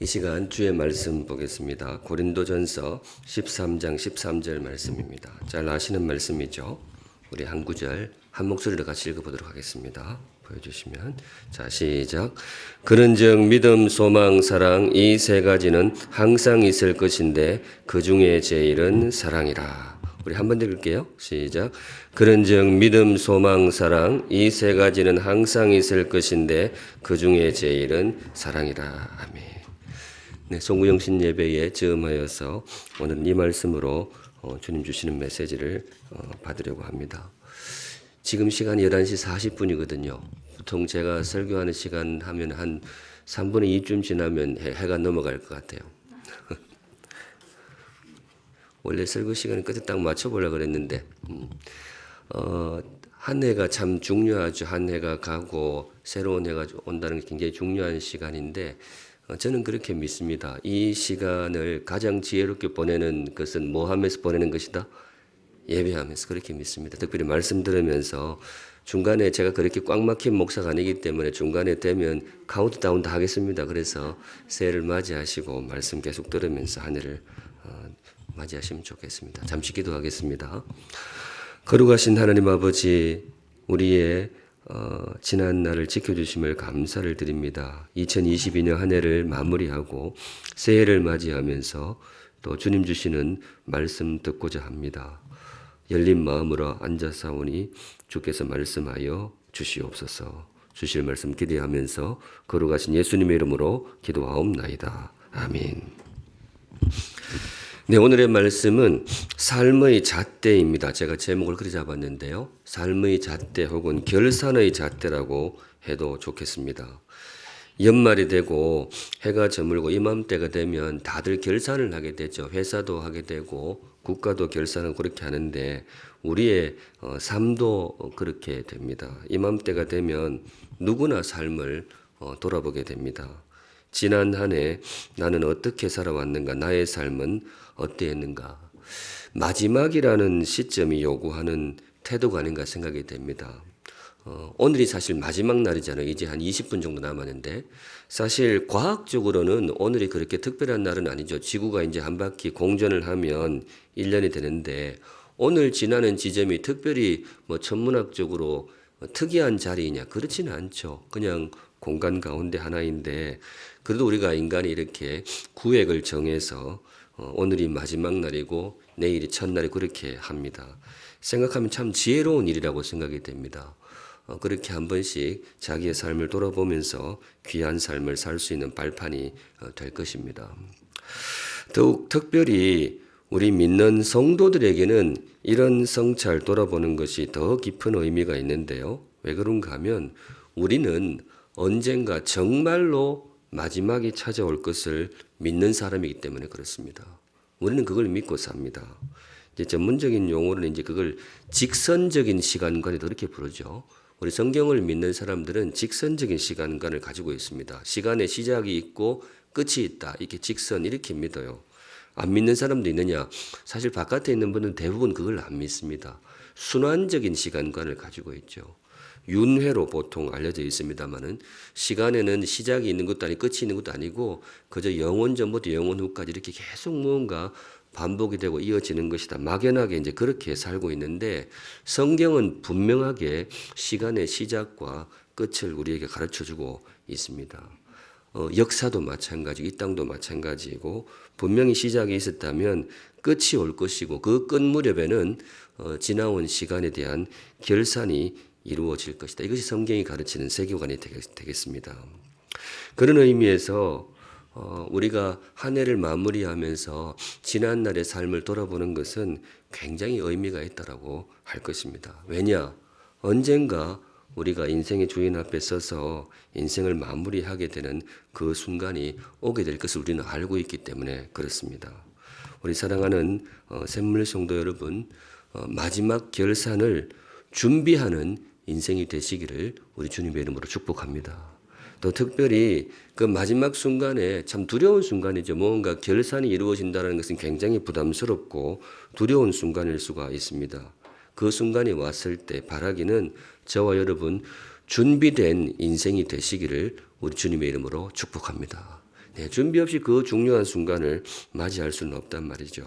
이 시간 주의 말씀 보겠습니다. 고린도전서 13장 13절 말씀입니다. 잘 아시는 말씀이죠. 우리 한 구절 한 목소리로 같이 읽어보도록 하겠습니다. 보여주시면 자 시작. 그런즉 믿음, 소망, 사랑 이 세 가지는 항상 있을 것인데 그 중에 제일은 사랑이라. 우리 한번 읽을게요. 시작. 그런즉 믿음, 소망, 사랑 이 세 가지는 항상 있을 것인데 그 중에 제일은 사랑이라. 아멘. 네, 송구영신 예배에 즈음하여서 오늘 이 말씀으로 어, 주님 주시는 메시지를 어, 받으려고 합니다. 지금 시간이 11시 40분이거든요. 보통 제가 설교하는 시간 하면 한 3분의 2쯤 지나면 해, 해가 넘어갈 것 같아요. 원래 설교 시간은 끝에 딱 맞춰보려고 그랬는데, 음, 어, 한 해가 참 중요하죠. 한 해가 가고 새로운 해가 온다는 게 굉장히 중요한 시간인데, 어, 저는 그렇게 믿습니다. 이 시간을 가장 지혜롭게 보내는 것은 뭐 하면서 보내는 것이다? 예배하면서 그렇게 믿습니다. 특별히 말씀 들으면서 중간에 제가 그렇게 꽉 막힌 목사가 아니기 때문에 중간에 되면 카운트다운 다 하겠습니다. 그래서 새해를 맞이하시고 말씀 계속 들으면서 한 해를 어, 맞이하시면 좋겠습니다. 잠시 기도하겠습니다. 거룩하신 하나님 아버지, 우리의 어, 지난 날을 지켜주심을 감사를 드립니다. 2022년 한 해를 마무리하고 새해를 맞이하면서 또 주님 주시는 말씀 듣고자 합니다. 열린 마음으로 앉아사오니 주께서 말씀하여 주시옵소서. 주실 말씀 기대하면서 거룩하신 예수님의 이름으로 기도하옵나이다. 아멘. 네, 오늘의 말씀은 삶의 잣대입니다. 제가 제목을 그리 잡았는데요. 삶의 잣대 혹은 결산의 잣대라고 해도 좋겠습니다. 연말이 되고 해가 저물고 이맘때가 되면 다들 결산을 하게 되죠. 회사도 하게 되고 국가도 결산을 그렇게 하는데 우리의 어, 삶도 그렇게 됩니다. 이맘때가 되면 누구나 삶을 어, 돌아보게 됩니다. 지난 한 해 나는 어떻게 살아왔는가? 나의 삶은 어땠는가? 마지막이라는 시점이 요구하는 태도가 아닌가 생각이 됩니다. 어, 오늘이 사실 마지막 날이잖아요. 이제 한 20분 정도 남았는데 사실 과학적으로는 오늘이 그렇게 특별한 날은 아니죠. 지구가 이제 한 바퀴 공전을 하면 1년이 되는데 오늘 지나는 지점이 특별히 뭐 천문학적으로 특이한 자리이냐 그렇지는 않죠. 그냥 공간 가운데 하나인데 그래도 우리가 인간이 이렇게 구획을 정해서 어, 오늘이 마지막 날이고 내일이 첫날이 그렇게 합니다. 생각하면 참 지혜로운 일이라고 생각이 됩니다. 어, 그렇게 한 번씩 자기의 삶을 돌아보면서 귀한 삶을 살 수 있는 발판이 어, 될 것입니다. 더욱 특별히 우리 믿는 성도들에게는 이런 성찰 돌아보는 것이 더 깊은 의미가 있는데요. 왜 그런가 하면 우리는 언젠가 정말로 마지막이 찾아올 것을 믿는 사람이기 때문에 그렇습니다. 우리는 그걸 믿고 삽니다. 이제 전문적인 용어로는 이제 그걸 직선적인 시간관이다 이렇게 부르죠. 우리 성경을 믿는 사람들은 직선적인 시간관을 가지고 있습니다. 시간의 시작이 있고 끝이 있다. 이렇게 직선 이렇게 믿어요. 안 믿는 사람도 있느냐? 사실 바깥에 있는 분은 대부분 그걸 안 믿습니다. 순환적인 시간관을 가지고 있죠. 윤회로 보통 알려져 있습니다만은 시간에는 시작이 있는 것도 아니고 끝이 있는 것도 아니고 그저 영원 전부터 영원 후까지 이렇게 계속 무언가 반복이 되고 이어지는 것이다. 막연하게 이제 그렇게 살고 있는데 성경은 분명하게 시간의 시작과 끝을 우리에게 가르쳐 주고 있습니다. 어, 역사도 마찬가지, 이 땅도 마찬가지고 분명히 시작이 있었다면 끝이 올 것이고 그 끝 무렵에는 어, 지나온 시간에 대한 결산이 이루어질 것이다. 이것이 성경이 가르치는 세계관이 되겠습니다. 그런 의미에서 어, 우리가 한 해를 마무리하면서 지난 날의 삶을 돌아보는 것은 굉장히 의미가 있다라고 할 것입니다. 왜냐? 언젠가 우리가 인생의 주인 앞에 서서 인생을 마무리하게 되는 그 순간이 오게 될 것을 우리는 알고 있기 때문에 그렇습니다. 우리 사랑하는 어, 샘물 성도 여러분, 어, 마지막 결산을 준비하는 인생이 되시기를 우리 주님의 이름으로 축복합니다. 또 특별히 그 마지막 순간에 참 두려운 순간이죠. 뭔가 결산이 이루어진다는 것은 굉장히 부담스럽고 두려운 순간일 수가 있습니다. 그 순간이 왔을 때 바라기는 저와 여러분 준비된 인생이 되시기를 우리 주님의 이름으로 축복합니다. 네, 준비 없이 그 중요한 순간을 맞이할 수는 없단 말이죠.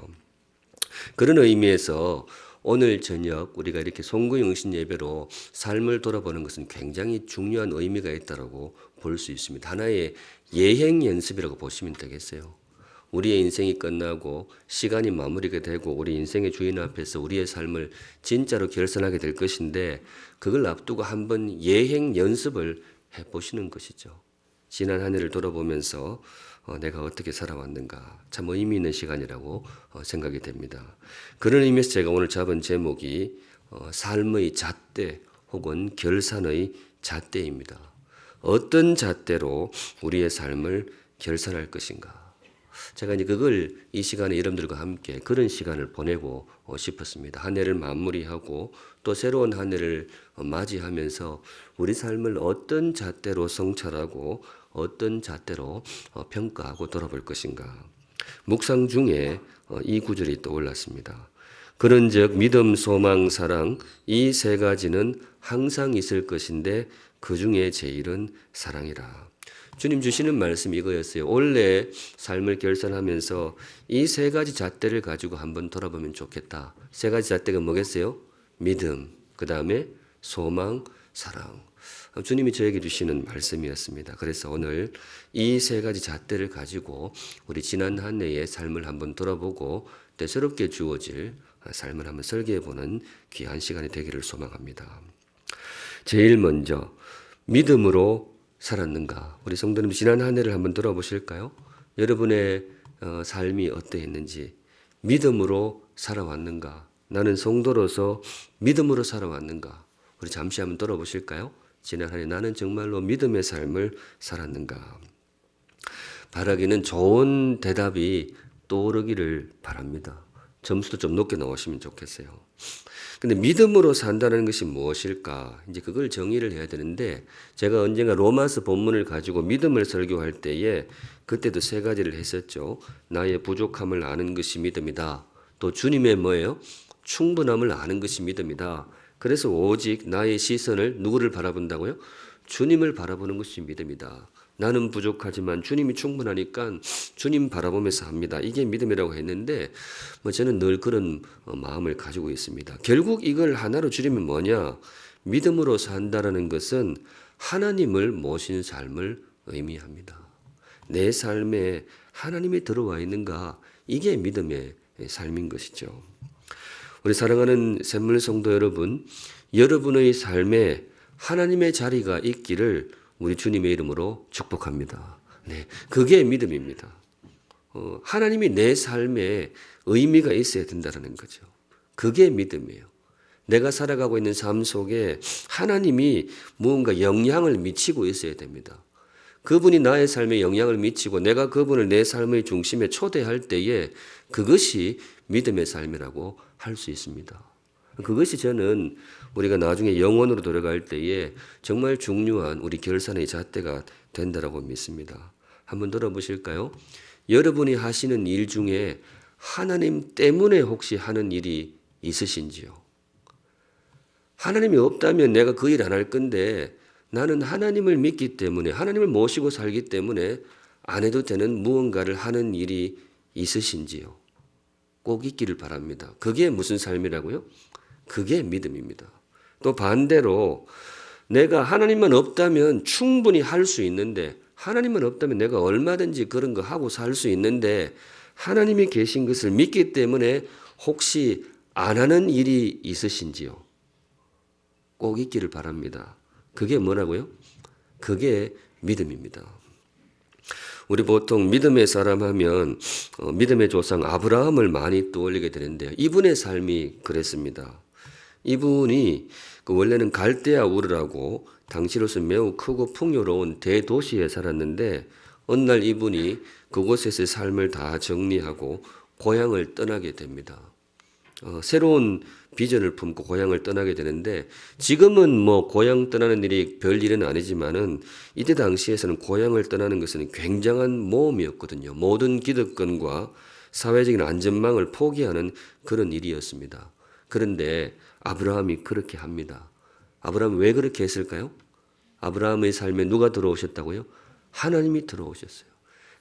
그런 의미에서 오늘 저녁 우리가 이렇게 송구영신 예배로 삶을 돌아보는 것은 굉장히 중요한 의미가 있다고 볼 수 있습니다. 하나의 예행 연습이라고 보시면 되겠어요. 우리의 인생이 끝나고 시간이 마무리가 되고 우리 인생의 주인 앞에서 우리의 삶을 진짜로 결산하게 될 것인데 그걸 앞두고 한번 예행 연습을 해 보시는 것이죠. 지난 한 해를 돌아보면서 어, 내가 어떻게 살아왔는가 참 의미 있는 시간이라고 어, 생각이 됩니다. 그런 의미에서 제가 오늘 잡은 제목이 어, 삶의 잣대 혹은 결산의 잣대입니다. 어떤 잣대로 우리의 삶을 결산할 것인가? 제가 이제 그걸 이 시간에 여러분들과 함께 그런 시간을 보내고 어, 싶었습니다. 한 해를 마무리하고 또 새로운 한 해를 어, 맞이하면서 우리 삶을 어떤 잣대로 성찰하고 어떤 잣대로 어, 평가하고 돌아볼 것인가. 묵상 중에 어, 이 구절이 떠올랐습니다. 그런즉 믿음, 소망, 사랑 이 세 가지는 항상 있을 것인데 그 중에 제일은 사랑이라. 주님 주시는 말씀 이거였어요. 원래 삶을 결산하면서 이 세 가지 잣대를 가지고 한번 돌아보면 좋겠다. 세 가지 잣대가 뭐겠어요? 믿음, 그 다음에 소망, 사랑. 주님이 저에게 주시는 말씀이었습니다. 그래서 오늘 이 세 가지 잣대를 가지고 우리 지난 한 해의 삶을 한번 돌아보고 또 새롭게 주어질 삶을 한번 설계해 보는 귀한 시간이 되기를 소망합니다. 제일 먼저 믿음으로 살았는가? 우리 성도님 지난 한 해를 한번 돌아보실까요? 여러분의 어, 삶이 어떠했는지 믿음으로 살아왔는가? 나는 성도로서 믿음으로 살아왔는가? 우리 잠시 한번 돌아보실까요? 해 나는 정말로 믿음의 삶을 살았는가? 바라기는 좋은 대답이 떠오르기를 바랍니다. 점수도 좀 높게 나오시면 좋겠어요. 근데 믿음으로 산다는 것이 무엇일까? 이제 그걸 정의를 해야 되는데 제가 언젠가 로마서 본문을 가지고 믿음을 설교할 때에 그때도 세 가지를 했었죠. 나의 부족함을 아는 것이 믿음이다. 또 주님의 뭐예요? 충분함을 아는 것이 믿음이다. 그래서 오직 나의 시선을 누구를 바라본다고요? 주님을 바라보는 것이 믿음이다. 나는 부족하지만 주님이 충분하니까 주님 바라보면서 합니다. 이게 믿음이라고 했는데 뭐 저는 늘 그런 어, 마음을 가지고 있습니다. 결국 이걸 하나로 줄이면 뭐냐? 믿음으로 산다라는 것은 하나님을 모신 삶을 의미합니다. 내 삶에 하나님이 들어와 있는가? 이게 믿음의 삶인 것이죠. 우리 사랑하는 샘물 성도 여러분, 여러분의 삶에 하나님의 자리가 있기를 우리 주님의 이름으로 축복합니다. 네, 그게 믿음입니다. 어, 하나님이 내 삶에 의미가 있어야 된다는 거죠. 그게 믿음이에요. 내가 살아가고 있는 삶 속에 하나님이 무언가 영향을 미치고 있어야 됩니다. 그분이 나의 삶에 영향을 미치고 내가 그분을 내 삶의 중심에 초대할 때에 그것이 믿음의 삶이라고 할 수 있습니다. 그것이 저는 우리가 나중에 영원으로 돌아갈 때에 정말 중요한 우리 결산의 잣대가 된다라고 믿습니다. 한번 들어보실까요? 여러분이 하시는 일 중에 하나님 때문에 혹시 하는 일이 있으신지요? 하나님이 없다면 내가 그 일 안 할 건데 나는 하나님을 믿기 때문에 하나님을 모시고 살기 때문에 안 해도 되는 무언가를 하는 일이 있으신지요? 꼭 있기를 바랍니다. 그게 무슨 삶이라고요? 그게 믿음입니다. 또 반대로 내가 하나님만 없다면 충분히 할 수 있는데 하나님만 없다면 내가 얼마든지 그런 거 하고 살 수 있는데 하나님이 계신 것을 믿기 때문에 혹시 안 하는 일이 있으신지요? 꼭 있기를 바랍니다. 그게 뭐라고요? 그게 믿음입니다. 우리 보통 믿음의 사람 하면 어, 믿음의 조상 아브라함을 많이 떠올리게 되는데요. 이분의 삶이 그랬습니다. 이분이 그 원래는 갈대아 우르라고 당시로서 매우 크고 풍요로운 대도시에 살았는데 어느 날 이분이 그곳에서의 삶을 다 정리하고 고향을 떠나게 됩니다. 어, 새로운 비전을 품고 고향을 떠나게 되는데 지금은 뭐 고향 떠나는 일이 별 일은 아니지만은 이때 당시에서는 고향을 떠나는 것은 굉장한 모험이었거든요. 모든 기득권과 사회적인 안전망을 포기하는 그런 일이었습니다. 그런데 아브라함이 그렇게 합니다. 아브라함 왜 그렇게 했을까요? 아브라함의 삶에 누가 들어오셨다고요? 하나님이 들어오셨어요.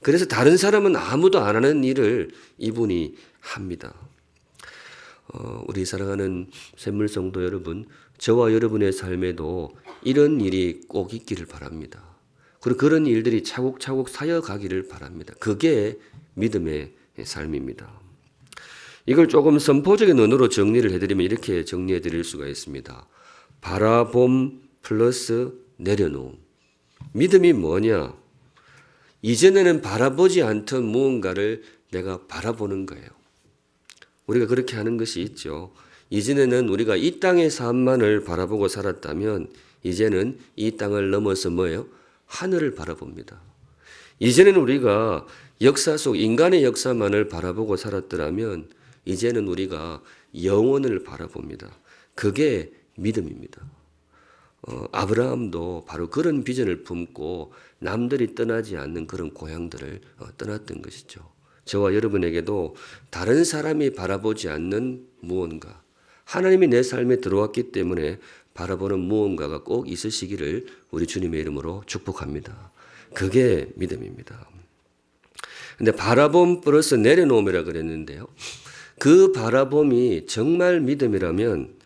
그래서 다른 사람은 아무도 안 하는 일을 이분이 합니다. 어, 우리 사랑하는 샘물 성도 여러분, 저와 여러분의 삶에도 이런 일이 꼭 있기를 바랍니다. 그리고 그런 일들이 차곡차곡 쌓여가기를 바랍니다. 그게 믿음의 삶입니다. 이걸 조금 선포적인 언어로 정리를 해드리면 이렇게 정리해 드릴 수가 있습니다. 바라봄 플러스 내려놓음. 믿음이 뭐냐? 이전에는 바라보지 않던 무언가를 내가 바라보는 거예요. 우리가 그렇게 하는 것이 있죠. 이전에는 우리가 이 땅의 삶만을 바라보고 살았다면 이제는 이 땅을 넘어서 뭐예요? 하늘을 바라봅니다. 이전에는 우리가 역사 속 인간의 역사만을 바라보고 살았더라면 이제는 우리가 영원을 바라봅니다. 그게 믿음입니다. 어, 아브라함도 바로 그런 비전을 품고 남들이 떠나지 않는 그런 고향들을 어, 떠났던 것이죠. 저와 여러분에게도 다른 사람이 바라보지 않는 무언가, 하나님이 내 삶에 들어왔기 때문에 바라보는 무언가가 꼭 있으시기를 우리 주님의 이름으로 축복합니다. 그게 믿음입니다. 근데 바라봄 플러스 내려놓음이라 그랬는데요. 그 바라봄이 정말 믿음이라면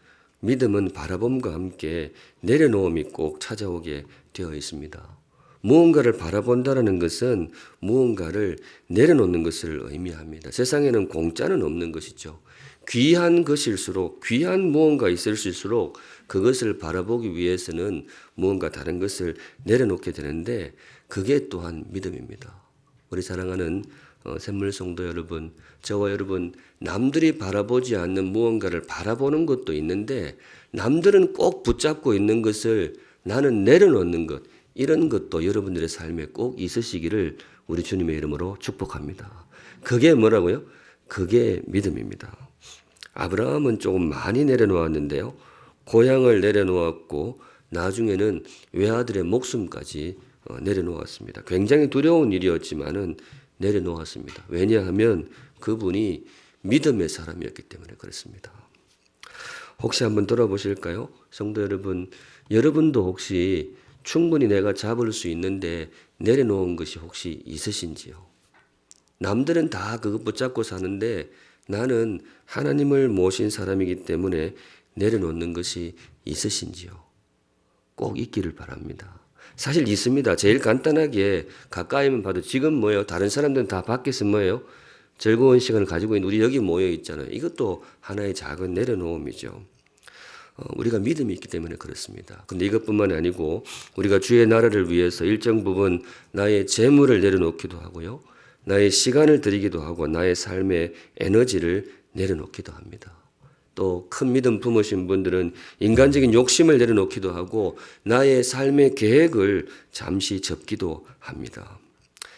믿음은 바라봄과 함께 내려놓음이 꼭 찾아오게 되어 있습니다. 무언가를 바라본다라는 것은 무언가를 내려놓는 것을 의미합니다. 세상에는 공짜는 없는 것이죠. 귀한 것일수록 귀한 무언가 있을수록 그것을 바라보기 위해서는 무언가 다른 것을 내려놓게 되는데 그게 또한 믿음입니다. 우리 사랑하는 어, 샘물성도 여러분, 저와 여러분, 남들이 바라보지 않는 무언가를 바라보는 것도 있는데 남들은 꼭 붙잡고 있는 것을 나는 내려놓는 것, 이런 것도 여러분들의 삶에 꼭 있으시기를 우리 주님의 이름으로 축복합니다. 그게 뭐라고요? 그게 믿음입니다. 아브라함은 조금 많이 내려놓았는데요. 고향을 내려놓았고 나중에는 외아들의 목숨까지 어, 내려놓았습니다. 굉장히 두려운 일이었지만은 내려놓았습니다. 왜냐하면 그분이 믿음의 사람이었기 때문에 그렇습니다. 혹시 한번 들어보실까요? 성도 여러분, 여러분도 혹시 충분히 내가 잡을 수 있는데 내려놓은 것이 혹시 있으신지요? 남들은 다 그것 붙잡고 사는데 나는 하나님을 모신 사람이기 때문에 내려놓는 것이 있으신지요? 꼭 있기를 바랍니다. 사실 있습니다. 제일 간단하게 가까이면 봐도 지금 뭐예요? 다른 사람들은 다 밖에서 뭐예요? 즐거운 시간을 가지고 있는 우리 여기 모여 있잖아요. 이것도 하나의 작은 내려놓음이죠. 어, 우리가 믿음이 있기 때문에 그렇습니다. 근데 이것뿐만이 아니고 우리가 주의 나라를 위해서 일정 부분 나의 재물을 내려놓기도 하고요. 나의 시간을 드리기도 하고 나의 삶의 에너지를 내려놓기도 합니다. 또 큰 믿음 품으신 분들은 인간적인 욕심을 내려놓기도 하고 나의 삶의 계획을 잠시 접기도 합니다.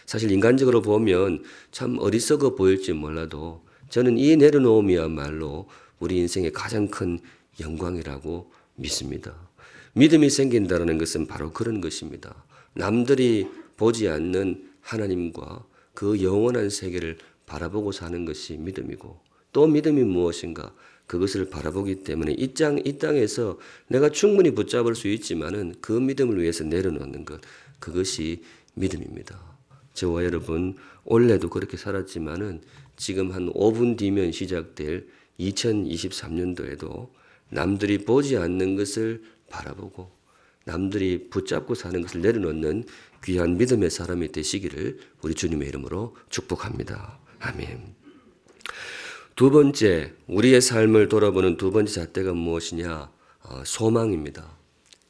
사실 인간적으로 보면 참 어리석어 보일지 몰라도 저는 이 내려놓음이야말로 우리 인생의 가장 큰 영광이라고 믿습니다. 믿음이 생긴다는 것은 바로 그런 것입니다. 남들이 보지 않는 하나님과 그 영원한 세계를 바라보고 사는 것이 믿음이고 또 믿음이 무엇인가 그것을 바라보기 때문에 이 땅, 이 땅에서 내가 충분히 붙잡을 수 있지만은 그 믿음을 위해서 내려놓는 것 그것이 믿음입니다. 저와 여러분 올해도 그렇게 살았지만은 지금 한 5분 뒤면 시작될 2023년도에도 남들이 보지 않는 것을 바라보고 남들이 붙잡고 사는 것을 내려놓는 귀한 믿음의 사람이 되시기를 우리 주님의 이름으로 축복합니다. 아멘. 두 번째, 우리의 삶을 돌아보는 두 번째 잣대가 무엇이냐? 어, 소망입니다.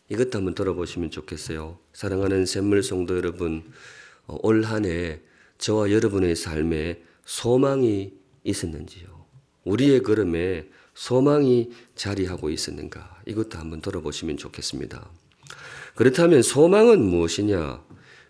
이것도 한번 들어보시면 좋겠어요. 사랑하는 샘물 성도 여러분, 어, 올 한해 저와 여러분의 삶에 소망이 있었는지요? 우리의 걸음에 소망이 자리하고 있었는가? 이것도 한번 들어보시면 좋겠습니다. 그렇다면 소망은 무엇이냐?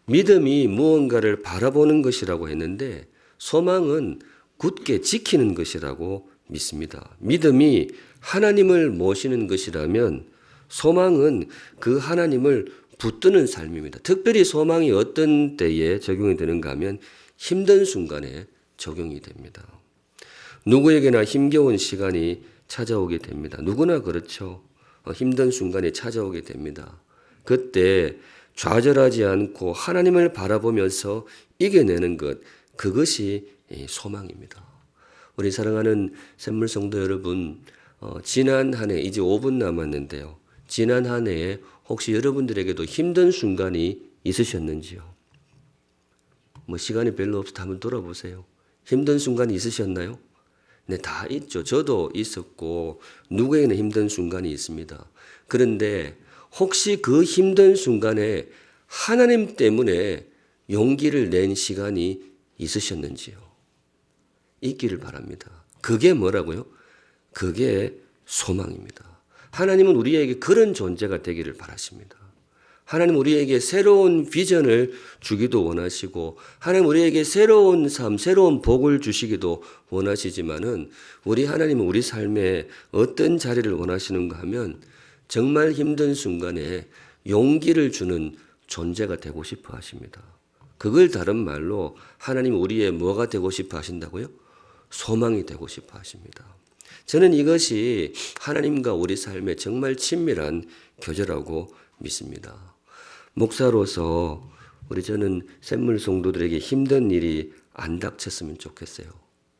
믿음이 무언가를 바라보는 것이라고 했는데 소망은 굳게 지키는 것이라고 믿습니다. 믿음이 하나님을 모시는 것이라면 소망은 그 하나님을 붙드는 삶입니다. 특별히 소망이 어떤 때에 적용이 되는가 하면 힘든 순간에 적용이 됩니다. 누구에게나 힘겨운 시간이 찾아오게 됩니다. 누구나 그렇죠. 어, 힘든 순간이 찾아오게 됩니다. 그때 좌절하지 않고 하나님을 바라보면서 이겨내는 것 그것이 이 소망입니다. 우리 사랑하는 샘물 성도 여러분, 어, 지난 한 해 이제 5분 남았는데요. 지난 한 해에 혹시 여러분들에게도 힘든 순간이 있으셨는지요? 뭐 시간이 별로 없어 한번 돌아보세요. 힘든 순간이 있으셨나요? 네, 다 있죠. 저도 있었고 누구에게나 힘든 순간이 있습니다. 그런데 혹시 그 힘든 순간에 하나님 때문에 용기를 낸 시간이 있으셨는지요? 있기를 바랍니다. 그게 뭐라고요? 그게 소망입니다. 하나님은 우리에게 그런 존재가 되기를 바라십니다. 하나님 우리에게 새로운 비전을 주기도 원하시고 하나님 우리에게 새로운 삶, 새로운 복을 주시기도 원하시지만은 우리 하나님은 우리 삶에 어떤 자리를 원하시는가 하면 정말 힘든 순간에 용기를 주는 존재가 되고 싶어 하십니다. 그걸 다른 말로 하나님 우리의 뭐가 되고 싶어 하신다고요? 소망이 되고 싶어 하십니다. 저는 이것이 하나님과 우리 삶의 정말 친밀한 교제라고 믿습니다. 목사로서 우리 저는 샘물 성도들에게 힘든 일이 안 닥쳤으면 좋겠어요.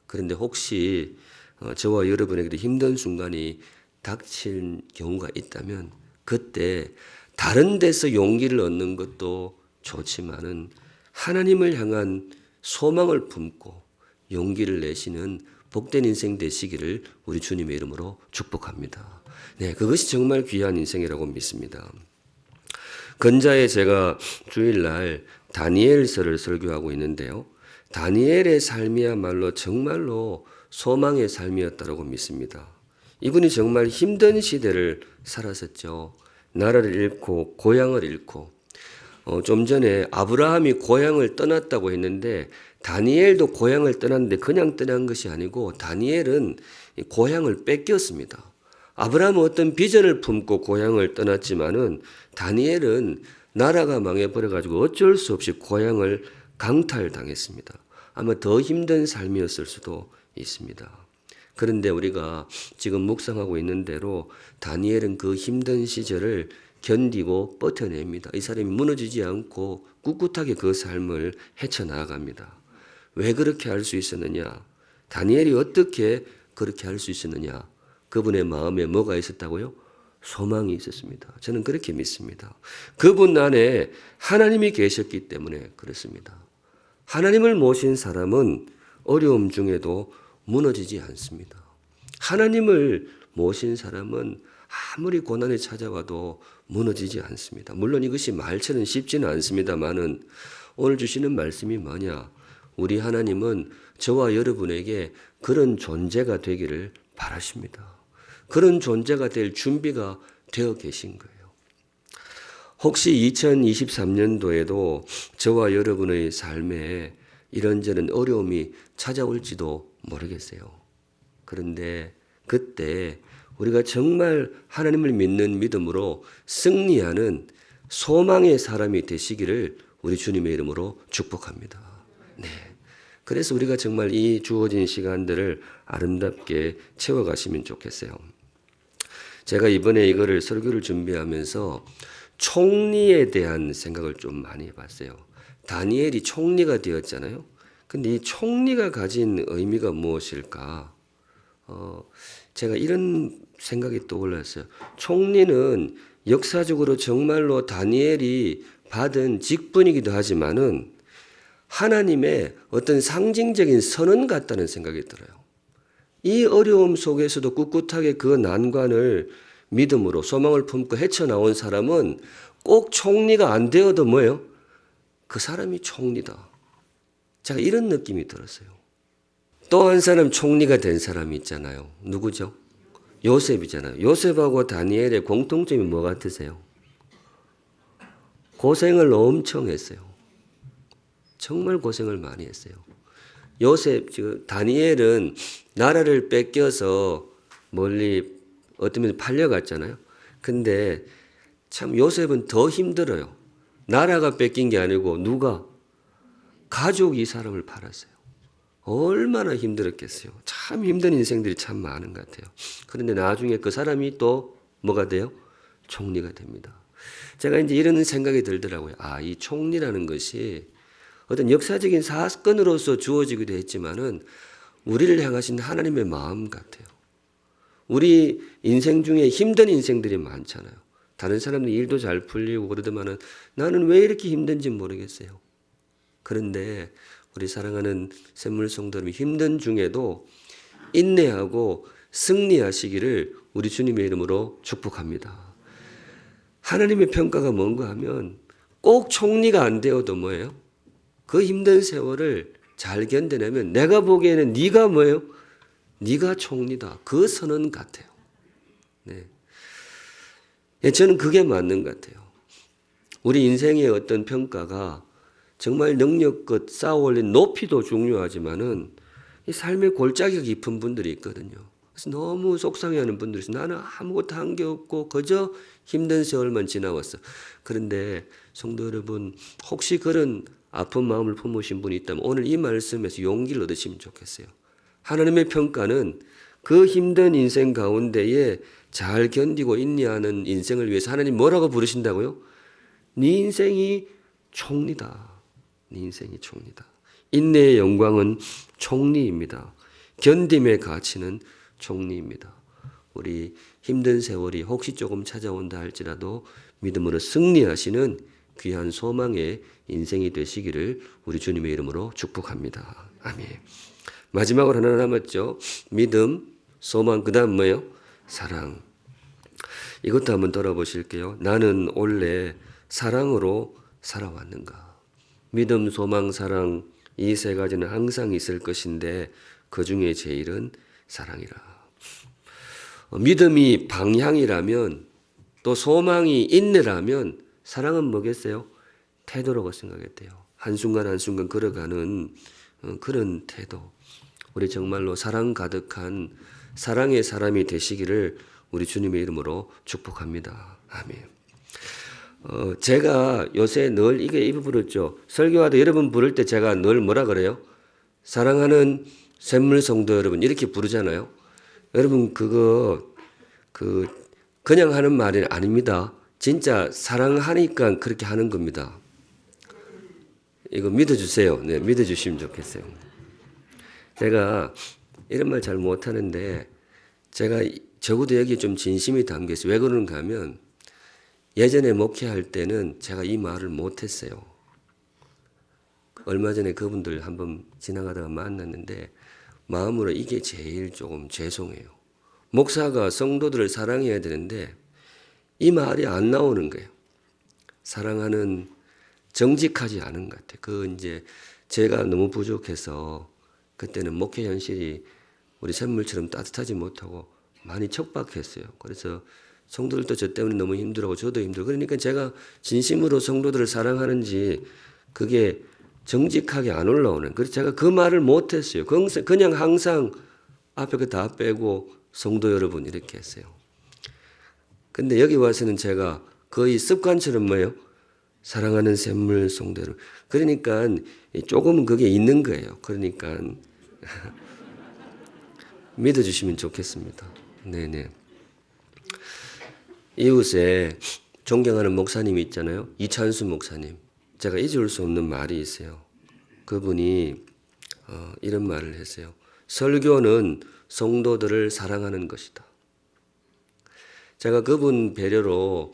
그런데 혹시 어, 저와 여러분에게도 힘든 순간이 닥칠 경우가 있다면 그때 다른 데서 용기를 얻는 것도 좋지만은 하나님을 향한 소망을 품고 용기를 내시는 복된 인생 되시기를 우리 주님의 이름으로 축복합니다. 네, 그것이 정말 귀한 인생이라고 믿습니다. 건자에 제가 주일날 다니엘서를 설교하고 있는데요. 다니엘의 삶이야말로 정말로 소망의 삶이었다고 믿습니다. 이분이 정말 힘든 시대를 살았었죠. 나라를 잃고 고향을 잃고 어, 좀 전에 아브라함이 고향을 떠났다고 했는데 다니엘도 고향을 떠났는데 그냥 떠난 것이 아니고 다니엘은 고향을 뺏겼습니다. 아브라함은 어떤 비전을 품고 고향을 떠났지만은 다니엘은 나라가 망해버려 가지고 어쩔 수 없이 고향을 강탈당했습니다. 아마 더 힘든 삶이었을 수도 있습니다. 그런데 우리가 지금 묵상하고 있는 대로 다니엘은 그 힘든 시절을 견디고 버텨냅니다. 이 사람이 무너지지 않고 꿋꿋하게 그 삶을 헤쳐나갑니다. 왜 그렇게 할 수 있었느냐? 다니엘이 어떻게 그렇게 할 수 있었느냐? 그분의 마음에 뭐가 있었다고요? 소망이 있었습니다. 저는 그렇게 믿습니다. 그분 안에 하나님이 계셨기 때문에 그렇습니다. 하나님을 모신 사람은 어려움 중에도 무너지지 않습니다. 하나님을 모신 사람은 아무리 고난이 찾아와도 무너지지 않습니다. 물론 이것이 말처럼 쉽지는 않습니다만은 오늘 주시는 말씀이 뭐냐? 우리 하나님은 저와 여러분에게 그런 존재가 되기를 바라십니다. 그런 존재가 될 준비가 되어 계신 거예요. 혹시 2023년도에도 저와 여러분의 삶에 이런저런 어려움이 찾아올지도 모르겠어요. 그런데 그때 우리가 정말 하나님을 믿는 믿음으로 승리하는 소망의 사람이 되시기를 우리 주님의 이름으로 축복합니다. 네. 그래서 우리가 정말 이 주어진 시간들을 아름답게 채워가시면 좋겠어요. 제가 이번에 이거를 설교를 준비하면서 총리에 대한 생각을 좀 많이 해봤어요. 다니엘이 총리가 되었잖아요. 근데 이 총리가 가진 의미가 무엇일까? 어, 제가 이런 생각이 떠올랐어요. 총리는 역사적으로 정말로 다니엘이 받은 직분이기도 하지만은 하나님의 어떤 상징적인 선언 같다는 생각이 들어요. 이 어려움 속에서도 꿋꿋하게 그 난관을 믿음으로 소망을 품고 헤쳐나온 사람은 꼭 총리가 안 되어도 뭐예요? 그 사람이 총리다. 제가 이런 느낌이 들었어요. 또 한 사람 총리가 된 사람이 있잖아요. 누구죠? 요셉이잖아요. 요셉하고 다니엘의 공통점이 뭐 같으세요? 고생을 엄청 했어요. 정말 고생을 많이 했어요. 요셉, 다니엘은 나라를 뺏겨서 멀리 어떤 면에 팔려갔잖아요. 근데 참 요셉은 더 힘들어요. 나라가 뺏긴 게 아니고 누가? 가족이 이 사람을 팔았어요. 얼마나 힘들었겠어요. 참 힘든 인생들이 참 많은 것 같아요. 그런데 나중에 그 사람이 또 뭐가 돼요? 총리가 됩니다. 제가 이제 이런 생각이 들더라고요. 아, 이 총리라는 것이 어떤 역사적인 사건으로서 주어지기도 했지만은 우리를 향하신 하나님의 마음 같아요. 우리 인생 중에 힘든 인생들이 많잖아요. 다른 사람들 일도 잘 풀리고 그러더만은 나는 왜 이렇게 힘든지 모르겠어요. 그런데 우리 사랑하는 샘물 성도 여러분 힘든 중에도 인내하고 승리하시기를 우리 주님의 이름으로 축복합니다. 하나님의 평가가 뭔가 하면 꼭 총리가 안 되어도 뭐예요? 그 힘든 세월을 잘 견뎌내면 내가 보기에는 네가 뭐예요? 네가 총리다. 그 선언 같아요. 네. 예, 저는 그게 맞는 것 같아요. 우리 인생의 어떤 평가가 정말 능력껏 쌓아올린 높이도 중요하지만은 이 삶의 골짜기가 깊은 분들이 있거든요. 그래서 너무 속상해하는 분들이 있어요. 나는 아무것도 한 게 없고 그저 힘든 세월만 지나왔어. 그런데 성도 여러분 혹시 그런 아픈 마음을 품으신 분이 있다면 오늘 이 말씀에서 용기를 얻으시면 좋겠어요. 하나님의 평가는 그 힘든 인생 가운데에 잘 견디고 인내하는 인생을 위해서 하나님 뭐라고 부르신다고요? 네 인생이 총리다. 네 인생이 총리다. 인내의 영광은 총리입니다. 견딤의 가치는 총리입니다. 우리 힘든 세월이 혹시 조금 찾아온다 할지라도 믿음으로 승리하시는 귀한 소망의 인생이 되시기를 우리 주님의 이름으로 축복합니다. 아멘. 마지막으로 하나 남았죠. 믿음, 소망, 그 다음 뭐예요? 사랑. 이것도 한번 돌아보실게요. 나는 원래 사랑으로 살아왔는가? 믿음, 소망, 사랑 이 세 가지는 항상 있을 것인데 그 중에 제일은 사랑이라. 어, 믿음이 방향이라면 또 소망이 인내라면 사랑은 뭐겠어요? 태도라고 생각했대요. 한순간 한순간 걸어가는 어, 그런 태도. 우리 정말로 사랑 가득한 사랑의 사람이 되시기를 우리 주님의 이름으로 축복합니다. 아멘. 어, 제가 요새 늘 이게 입을 부르죠. 설교하다 여러분 부를 때 제가 늘 뭐라 그래요? 사랑하는 샘물 성도 여러분 이렇게 부르잖아요. 여러분 그거 그 그냥 하는 말이 아닙니다. 진짜 사랑하니까 그렇게 하는 겁니다. 이거 믿어주세요. 네, 믿어주시면 좋겠어요. 제가 이런 말 잘 못하는데 제가 적어도 여기 좀 진심이 담겨 있어요. 왜 그러는가 하면 예전에 목회할 때는 제가 이 말을 못했어요. 얼마 전에 그분들 한번 지나가다가 만났는데 마음으로 이게 제일 조금 죄송해요. 목사가 성도들을 사랑해야 되는데 이 말이 안 나오는 거예요. 사랑하는 정직하지 않은 것 같아요. 그 이제 제가 너무 부족해서 그때는 목회 현실이 우리 샘물처럼 따뜻하지 못하고 많이 척박했어요. 그래서 성도들도 저 때문에 너무 힘들고 저도 힘들고 그러니까 제가 진심으로 성도들을 사랑하는지 그게 정직하게 안 올라오는. 그래서 제가 그 말을 못했어요. 그냥 항상 앞에 그 다 빼고 성도 여러분 이렇게 했어요. 근데 여기 와서는 제가 거의 습관처럼 뭐예요? 사랑하는 샘물 여러분. 그러니까 조금은 그게 있는 거예요. 그러니까 믿어주시면 좋겠습니다. 네네. 이웃에 존경하는 목사님이 있잖아요. 이찬수 목사님. 제가 잊을 수 없는 말이 있어요. 그분이 어, 이런 말을 했어요. 설교는 성도들을 사랑하는 것이다. 제가 그분 배려로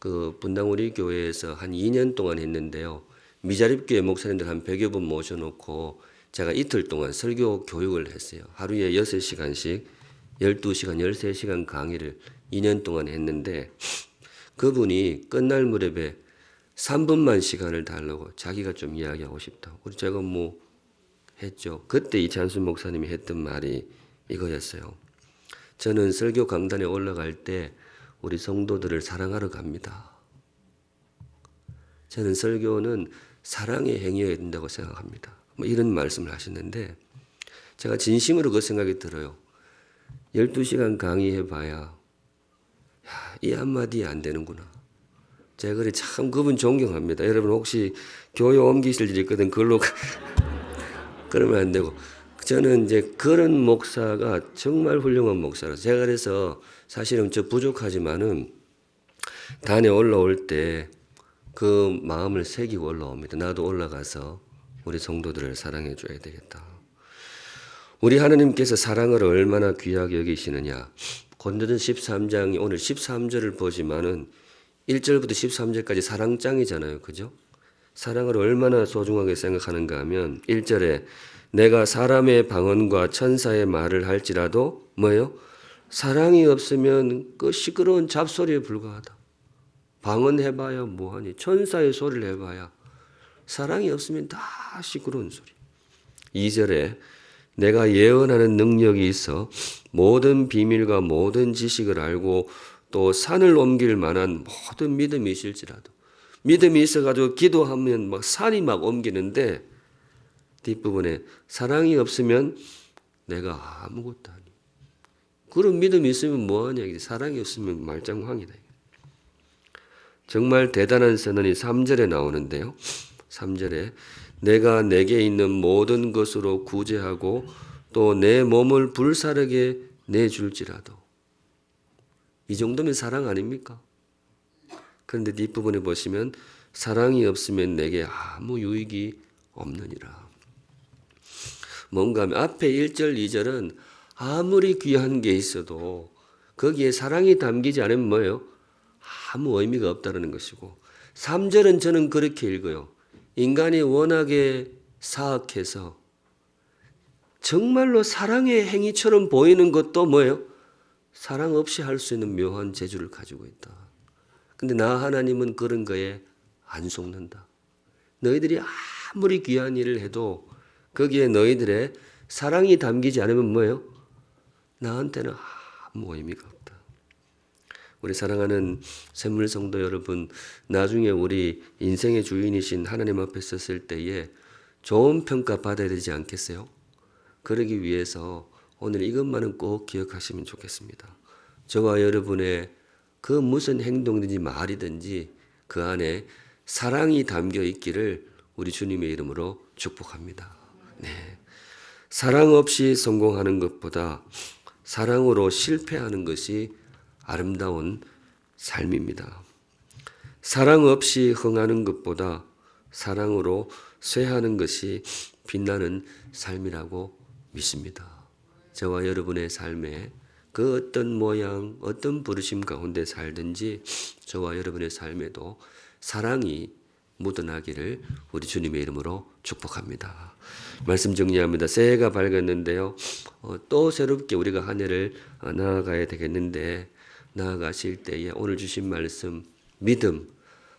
그 분당 우리 교회에서 한 2년 동안 했는데요. 미자립교회 목사님들 한 100여 분 모셔놓고 제가 이틀 동안 설교 교육을 했어요. 하루에 6시간씩 12시간, 13시간 강의를 2년 동안 했는데 그분이 끝날 무렵에 3분만 시간을 달라고 자기가 좀 이야기하고 싶다고. 그래서 제가 뭐 했죠. 그때 이찬수 목사님이 했던 말이 이거였어요. 저는 설교 강단에 올라갈 때 우리 성도들을 사랑하러 갑니다. 저는 설교는 사랑의 행위여야 된다고 생각합니다. 뭐 이런 말씀을 하시는데 제가 진심으로 그 생각이 들어요. 12시간 강의해봐야 야, 이 한마디 안 되는구나. 제가 그래 참 그분 존경합니다. 여러분 혹시 교회 옮기실 일 있거든 그걸로 그러면 안 되고 저는 이제 그런 목사가 정말 훌륭한 목사라. 제가 그래서 사실은 저 부족하지만은 단에 올라올 때 그 마음을 새기고 올라옵니다. 나도 올라가서 우리 성도들을 사랑해 줘야 되겠다. 우리 하나님께서 사랑을 얼마나 귀하게 여기시느냐. 고린도전 13장이 오늘 13절을 보지만은 1절부터 13절까지 사랑장이잖아요. 그죠? 사랑을 얼마나 소중하게 생각하는가 하면 1절에 내가 사람의 방언과 천사의 말을 할지라도 뭐예요? 사랑이 없으면 그 시끄러운 잡소리에 불과하다. 방언 해봐야 뭐하니? 천사의 소리를 해봐야 사랑이 없으면 다 시끄러운 소리. 2절에 내가 예언하는 능력이 있어 모든 비밀과 모든 지식을 알고 또 산을 옮길 만한 모든 믿음이 있을지라도 믿음이 있어가지고 기도하면 막 산이 막 옮기는데 뒷부분에 사랑이 없으면 내가 아무것도 아니. 그런 믿음이 있으면 뭐하냐. 사랑이 없으면 말짱황이다. 정말 대단한 선언이 3절에 나오는데요. 3절에 내가 내게 있는 모든 것으로 구제하고 또 내 몸을 불사르게 내줄지라도 이 정도면 사랑 아닙니까? 그런데 뒷부분에 보시면 사랑이 없으면 내게 아무 유익이 없느니라. 뭔가 앞에 1절, 2절은 아무리 귀한 게 있어도 거기에 사랑이 담기지 않으면 뭐예요? 아무 의미가 없다는 것이고 3절은 저는 그렇게 읽어요. 인간이 워낙에 사악해서 정말로 사랑의 행위처럼 보이는 것도 뭐예요? 사랑 없이 할 수 있는 묘한 재주를 가지고 있다. 근데 나 하나님은 그런 거에 안 속는다. 너희들이 아무리 귀한 일을 해도 거기에 너희들의 사랑이 담기지 않으면 뭐예요? 나한테는 아무 의미가 없다. 우리 사랑하는 샘물 성도 여러분, 나중에 우리 인생의 주인이신 하나님 앞에 섰을 때에 좋은 평가 받아야 되지 않겠어요? 그러기 위해서 오늘 이것만은 꼭 기억하시면 좋겠습니다. 저와 여러분의 그 무슨 행동든지 말이든지 그 안에 사랑이 담겨 있기를 우리 주님의 이름으로 축복합니다. 네. 사랑 없이 성공하는 것보다 사랑으로 실패하는 것이 아름다운 삶입니다. 사랑 없이 흥하는 것보다 사랑으로 쇠하는 것이 빛나는 삶이라고 믿습니다. 저와 여러분의 삶에 그 어떤 모양, 어떤 부르심 가운데 살든지 저와 여러분의 삶에도 사랑이 묻어나기를 우리 주님의 이름으로 축복합니다. 말씀 정리합니다. 새해가 밝았는데요. 어, 또 새롭게 우리가 한 해를 어, 나아가야 되겠는데 나아가실 때에 오늘 주신 말씀 믿음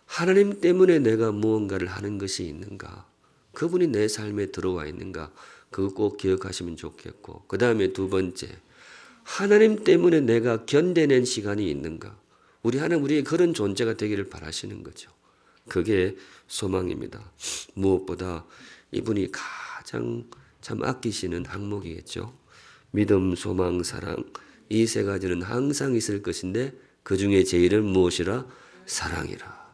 하나님 때문에 내가 무언가를 하는 것이 있는가? 그분이 내 삶에 들어와 있는가? 그거 꼭 기억하시면 좋겠고 그 다음에 두 번째 하나님 때문에 내가 견뎌낸 시간이 있는가? 우리 하나님 우리의 그런 존재가 되기를 바라시는 거죠. 그게 소망입니다. 무엇보다 이분이 가장 참 아끼시는 항목이겠죠. 믿음, 소망, 사랑 이 세 가지는 항상 있을 것인데 그 중에 제일은 무엇이라? 사랑이라.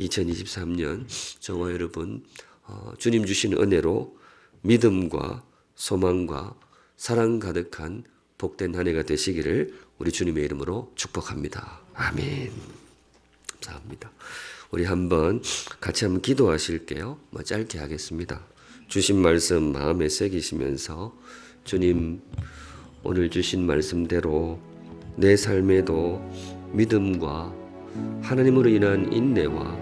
2023년 저와 여러분 어, 주님 주신 은혜로 믿음과 소망과 사랑 가득한 복된 한 해가 되시기를 우리 주님의 이름으로 축복합니다. 아멘. 감사합니다. 우리 한번 같이 한번 기도하실게요. 뭐 짧게 하겠습니다. 주신 말씀 마음에 새기시면서 주님 오늘 주신 말씀대로 내 삶에도 믿음과 하나님으로 인한 인내와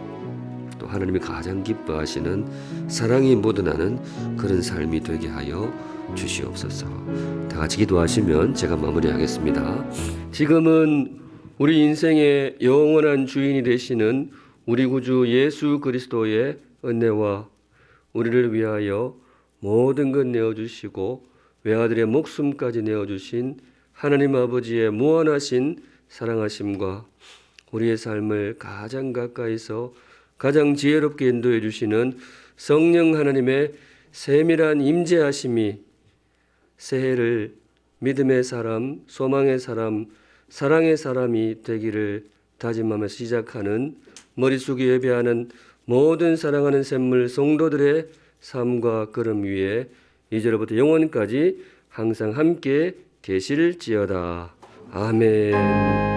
또 하나님이 가장 기뻐하시는 사랑이 묻어나는 그런 삶이 되게 하여 주시옵소서. 다 같이 기도하시면 제가 마무리하겠습니다. 지금은 우리 인생의 영원한 주인이 되시는 우리 구주 예수 그리스도의 은혜와 우리를 위하여 모든 것 내어주시고 외아들의 목숨까지 내어주신 하나님 아버지의 무한하신 사랑하심과 우리의 삶을 가장 가까이서 가장 지혜롭게 인도해 주시는 성령 하나님의 세밀한 임재하심이 새해를 믿음의 사람, 소망의 사람, 사랑의 사람이 되기를 다짐하며 시작하는 머릿속에 예배하는 모든 사랑하는 샘물 성도들의 삶과 걸음 위에 이제로부터 영원까지 항상 함께 계실지어다. 아멘.